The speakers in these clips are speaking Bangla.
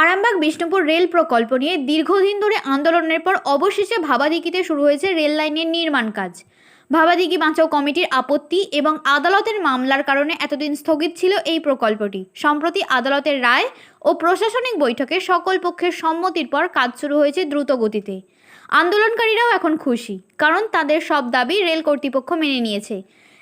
আরামবাগ বিষ্ণুপুর রেল প্রকল্প নিয়ে দীর্ঘদিন ধরে আন্দোলনের পর অবশেষে ভাবাদিঘিতে শুরু হয়েছে রেল লাইনের নির্মাণ কাজ। ভাবাদিঘি বাঁচাও কমিটির আপত্তি এবং আদালতের মামলার কারণে এতদিন স্থগিত ছিল এই প্রকল্পটি। সম্প্রতি আদালতের রায় ও প্রশাসনিক বৈঠকে সকল পক্ষের সম্মতির পর কাজ শুরু হয়েছে দ্রুত গতিতে আন্দোলনকারীরাও এখন খুশি, কারণ তাদের সব দাবি রেল কর্তৃপক্ষ মেনে নিয়েছে।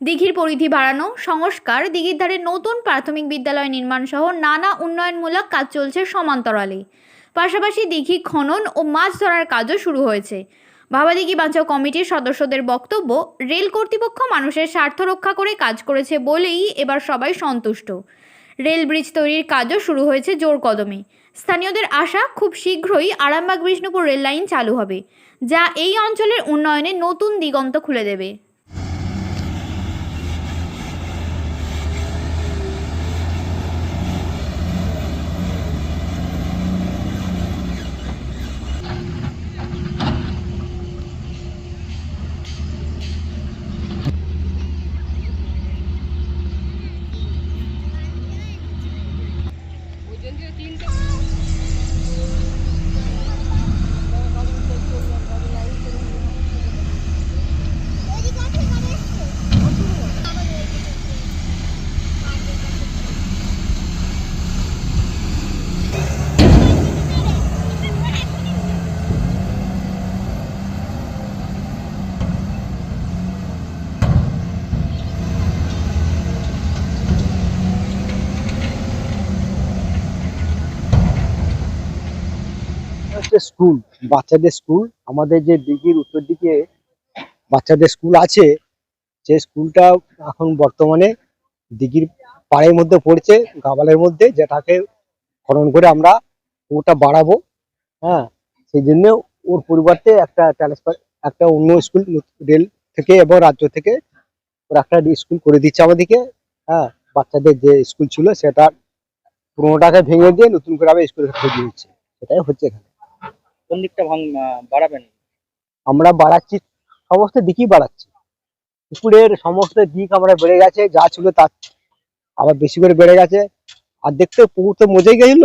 দিঘির পরিধি বাড়ানো, সংস্কার, দিঘির ধারে নতুন প্রাথমিক বিদ্যালয় নির্মাণ সহ নানা উন্নয়নমূলক কাজ চলছে সমান্তরালে পাশাপাশি দিঘি খনন ও মাছ ধরার কাজও শুরু হয়েছে। ভাবাদিঘি বাঁচাও কমিটির সদস্যদের বক্তব্য, রেল কর্তৃপক্ষ মানুষের স্বার্থ রক্ষা করে কাজ করেছে বলেই এবার সবাই সন্তুষ্ট। রেল ব্রিজ তৈরির কাজও শুরু হয়েছে জোর কদমে। স্থানীয়দের আশা, খুব শীঘ্রই আরামবাগ বিষ্ণুপুর রেল লাইন চালু হবে, যা এই অঞ্চলের উন্নয়নে নতুন দিগন্ত খুলে দেবে। হচ্ছে স্কুল বাচ্চাদের স্কুল আমাদের যে দিঘির উত্তর দিকে বাচ্চাদের স্কুল আছে, সেই স্কুলটা এখন বর্তমানে দিঘির পাড়ের মধ্যে পড়ছে গাবালের মধ্যে, যেটাকে খনন করে আমরা ওটা বাড়াবো হ্যাঁ? সেই জন্য ওর পরিবর্তে একটা ট্রান্সফার একটা অন্য স্কুল রেল থেকে এবং রাজ্য থেকে ওরা একটা স্কুল করে দিচ্ছে আমাদেরকে হ্যাঁ? বাচ্চাদের যে স্কুল ছিল সেটা পুরোনোটাকে ভেঙে দিয়ে নতুন করে আবার স্কুল খুঁজে দিচ্ছে সেটাই হচ্ছে এখানে। কোন দিকটা বাড়াবেন? আমরা বাড়াচ্ছি, সমস্ত দিকই বাড়াচ্ছি। পুকুরের সমস্ত দিক আমরা বেড়ে গেছে, যা ছিল তার আবার বেশি করে বেড়ে গেছে। আর দেখতে পুকুর তো মজেই গেছিল।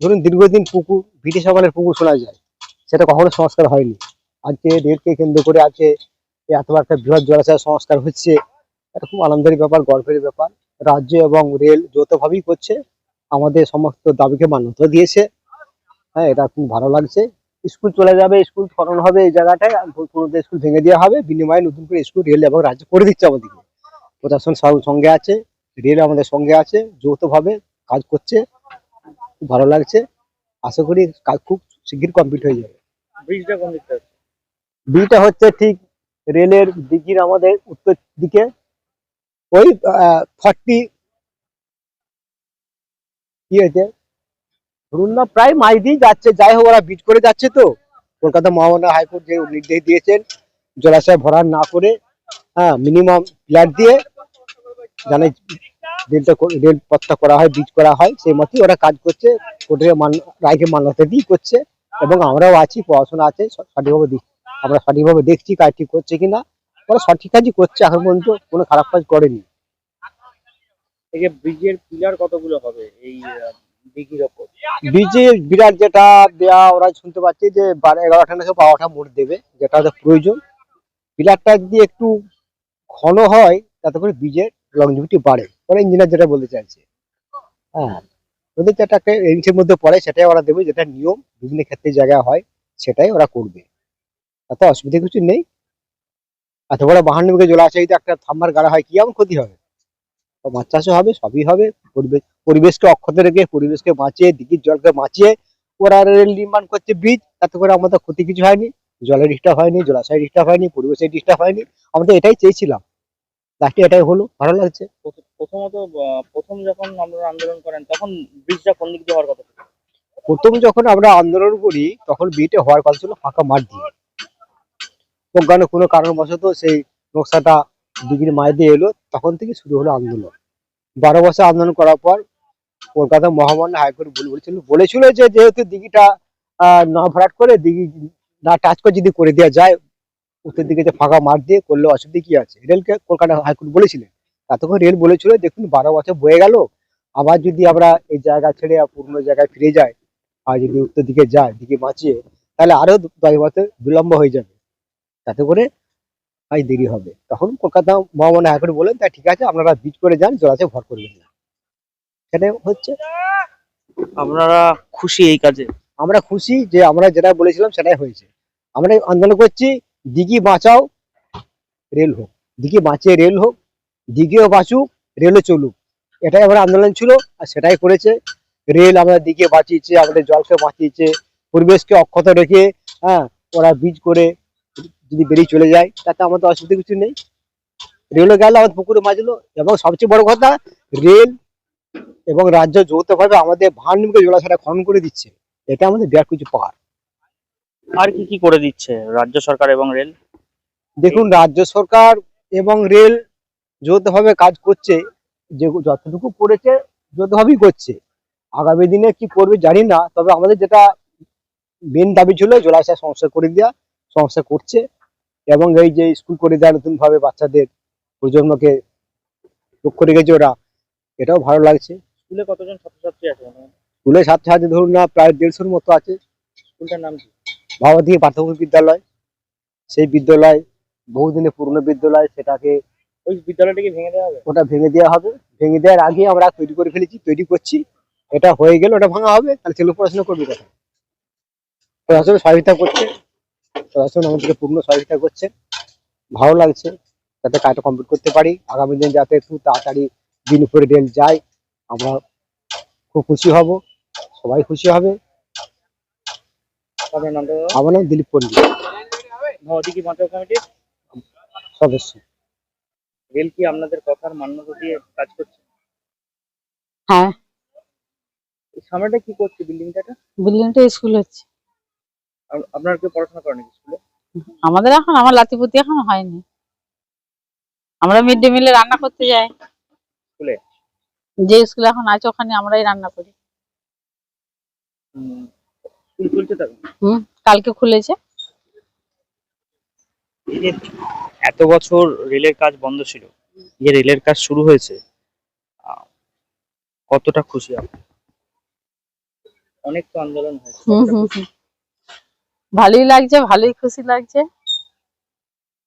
ধরুন দীর্ঘদিন পুকুর, ব্রিটিশ আমলের পুকুর শোনা যায়। সেটা কখনো সংস্কার হয়নি। আজকে রেলকে কেন্দ্র করে আছে এত বড় একটা বৃহৎ জলাশয় সংস্কার হচ্ছে। এটা খুব আনন্দের ব্যাপার, গর্বের ব্যাপার। রাজ্য এবং রেল যৌথভাবেই করছে। আমাদের সমস্ত দাবিকে মান্যতা দিয়েছে। হ্যাঁ এটা খুব ভালো লাগছে। স্কুল চলে যাবে স্কুল খনন হবে এই জায়গাটায় আর স্কুল ভেঙে দেওয়া হবে বিনিময়ে নতুন করে স্কুল রেল এবং রাজ্য করে দিচ্ছে আমাদেরকে। প্রশাসন সঙ্গে আছে রেল আমাদের সঙ্গে আছে যৌথভাবে কাজ করছে। খুব ভালো লাগছে। আশা করি কাজ খুব শিগগির কমপ্লিট হয়ে যাবে। ব্রিজটা কোন দিকটা আছে? হচ্ছে ঠিক রেলের দিঘির আমাদের উত্তর দিকে। ওই ফর্টি কি হয়েছে? ধরুন না, প্রায় মাই দিয়ে যাচ্ছে, যাই হোক ওরা বিট করে যাচ্ছে তো। কলকাতা মহামান্য হাইকোর্ট যে নির্দেশ দিয়েছেন, জলাশয় ভরাট না করে হ্যাঁ মিনিমাম প্ল্যাট দিয়ে জানে রেলটা কর- রেল পথটা করা হয় বিট করা হয়, সেই মতোই ওরা কাজ করছে, কোর্টের মান, রায়কে মান্যতা দিয়েই করছে এবং আমরাও আছি, পড়াশোনা আছে সঠিকভাবে দিচ্ছি আমরা সঠিকভাবে দেখছি কাজ ঠিক করছে কিনা, ওরা সঠিক কাজই করছে এখন পর্যন্ত, কোনো খারাপ কাজ করেনি। ব্রিজের পিলার কতগুলো হবে? এই দিঘির ওপর বিজে বিরাট যেটা দেয়া ওরা শুনতে পাচ্ছি যে এগারোটা নাকি বারোটা মোট দেবে, যেটা ওদের প্রয়োজন। পিলারটা যদি একটু ঘন হয়, তাতে করে বীজের লংজিভিটি বাড়ে। ওরা ইঞ্জিনিয়ার যেটা বলতে চাইছে। হ্যাঁ ওদের যেটা রেঞ্জের মধ্যে পড়ে, সেটাই ওরা দেবে, যেটা নিয়ম, বিভিন্ন ক্ষেত্রে জায়গায় হয়, সেটাই ওরা করবে। তাতে অসুবিধা কিছু নেই। এত বড় বাহান্ন বিঘে জল আছে যদি একটা থাম্বার গাড়া হয়, কি এমন ক্ষতি হবে? মাছ চাষও হবে সবই হবে। পরিবেশ পরিবেশকে অক্ষত রেখে পরিবেশকে বাঁচিয়ে দিঘির জলকে বাঁচিয়ে ওরা রেল নির্মাণ করছে ব্রিজ তাতে করে আমাদের ক্ষতি কিছু হয়নি। জলের ডিস্টার্ব হয়নি জলাশয়ের ডিস্টার্ব হয়নি পরিবেশের ডিস্টার্ব হয়নি। আমরা এটাই চেয়েছিলাম। লাস্টে এটাই হলো ভালো লাগছে। প্রথমত প্রথম যখন আমরা আন্দোলন করেন তখন ব্রিজটা কোন দিক দিয়ে হওয়ার কথা ছিল? প্রথম যখন আমরা আন্দোলন করি তখন বিটে হওয়ার কথা ছিল ফাঁকা মাঠ দিয়ে। প্রজ্ঞানে কোনো কারণবশত সেই নকশাটা ডিগ্রি দিয়ে এলো, তখন থেকে শুরু হলো আন্দোলন। বারো বছর আন্দোলন করার পর কলকাতা মহামান্য হাইকোর্ট বলে- বলেছিল বলেছিল যে যেহেতু দিঘিটা না ভরাট করে দিঘি না টাচ করে যদি করে দেওয়া যায়, উত্তর দিকে যে ফাঁকা মাঠ দিয়ে করলে অসুবিধা কি আছে? রেলকে কলকাতা হাইকোর্ট বলেছিলেন। তখন রেল বলেছিল, দেখুন, বারো বছর বয়ে গেল, আবার যদি আমরা এই জায়গা ছেড়ে পুরনো জায়গায় ফিরে যাই, আর যদি উত্তর দিকে যায় দিকে বাঁচিয়ে, তাহলে আরও দশ বছর বিলম্ব হয়ে যাবে। তাতে করে কাজ দেরি হবে। তখন কলকাতা মহামান্য হাইকোর্ট বলেন তা ঠিক আছে আপনারা বীজ করে যান জলাশয় ভর করবেন না। সেটাই হচ্ছে আপনারা খুশি এই কাজে? আমরা খুশি যে আমরা যেটা বলেছিলাম সেটাই হয়েছে। আমরা আন্দোলন করছি দিঘি বাঁচাও রেল হোক। দিঘি বাঁচিয়ে রেল হোক দিঘিও বাঁচুক রেলও চলুক। এটাই আমরা আন্দোলন ছিল আর সেটাই করেছে। রেল আমরা দিঘি বাঁচিয়েছে আমাদের জলকে বাঁচিয়েছে পরিবেশকে অক্ষত রেখে হ্যাঁ ওরা বীজ করে যদি বেরিয়ে চলে যায় তাতে আমাদের অসুবিধা কিছু নেই। রেলও গেল আমাদের পুকুরে মাছলো এবং সবচেয়ে বড় কথা রেল এবং রাজ্য যৌথভাবে আমাদের ভান্ডকে জলাশয়টা খনন করে দিচ্ছে। এটা আমাদের বিরাট কিছু পাওয়ার আর কি কি করে দিচ্ছে রাজ্য সরকার এবং রেল? দেখুন রাজ্য সরকার এবং রেল যৌথভাবে কাজ করছে যে যতটুকু করেছে যৌথভাবেই করছে। আগামী দিনে কি করবে জানি না তবে আমাদের যেটা মেন দাবি ছিল জলাশয় সংস্কার করে দেওয়া সংস্কার করছে। এবং এই যে স্কুল করে দেওয়া নতুন ভাবে বাচ্চাদের প্রজন্মকে লক্ষ্য রেখেছে ওরা এটাও ভালো লাগছে। স্কুলে কতজন ছাত্রছাত্রী আছে? স্কুলে ছাত্রছাত্রী ধরুন না প্রায় দেড়শোর মতো আছে। স্কুলটার নাম কি? ভাবাদী প্রাথমিক বিদ্যালয়। সেই বিদ্যালয় বহুদিনের পুরনো বিদ্যালয় সেটাকে ওই বিদ্যালয়টাকে ভেঙে দেওয়া হবে? ওটা ভেঙে দেওয়া হবে। ভেঙে দেওয়ার আগে আমরা তৈরি করে ফেলেছি তৈরি করছি। এটা হয়ে গেলে ওটা ভাঙা হবে তাহলে ছেলে পড়াশোনা করবে কোথায়? প্রশাসন সহযোগিতা করছে। প্রশাসন আমাদেরকে পূর্ণ সহযোগিতা করছে ভালো লাগছে যাতে কাজটা কমপ্লিট করতে পারি। আগামী দিন যাতে একটু তাড়াতাড়ি দিন উপরে রেল যায় আমরা খুব খুশি হব। সবাই খুশি হবে। আমার নাম দিলীপ পন্ডিত সদস্য। রেল কি আপনাদের কথার মান্যতা দিয়ে কাজ করছে? হ্যাঁ। সামনেটা কি করছে বিল্ডিংটা বিল্ডিংটা স্কুল হচ্ছে। আপনার কেউ পড়াশোনা করেন স্কুলে? আমাদের এখন আমার লাতিপুতি এখন হয়নি। আমরা মিড ডে মিলে রান্না করতে যাই। স্কুলে? যে স্কুল এখন আছে ওখানে আমরাই রান্না করি। স্কুল হুম কালকে খুলেছে। এই যে এত বছর রেলের কাজ বন্ধ ছিল যে রেলের কাজ শুরু হয়েছে আহ, কতটা খুশি আপনি? অনেক তো আন্দোলন হয়েছে হুম কতটা হুম খুশি? হুম। ভালোই লাগছে ভালোই খুশি লাগছে।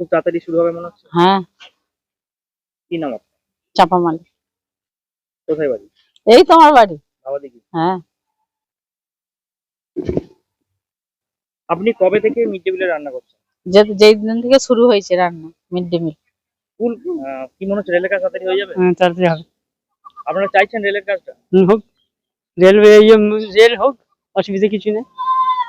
খুব তাড়াতাড়ি শুরু হবে মনে হচ্ছে? হ্যাঁ। কি নাম আপনার? চাপামালি কোথায় বাড়ি? এই তোমার বাড়ি। বাবা দেখি হ্যাঁ। আপনি কবে থেকে মিড ডে মিলে রান্না করছেন? যে যেই দিন থেকে শুরু হয়েছে রান্না মিড ডে মিল। স্কুল আহ, কি মনে হচ্ছে রেলের কাজ তাড়াতাড়ি হয়ে যাবে? হ্যাঁ তাড়াতাড়ি হবে। আপনারা চাইছেন রেলের কাজটা? হুম, হোক। রেলওয়ে ইয়ে রেল হোক অসুবিধা কিছু নেই।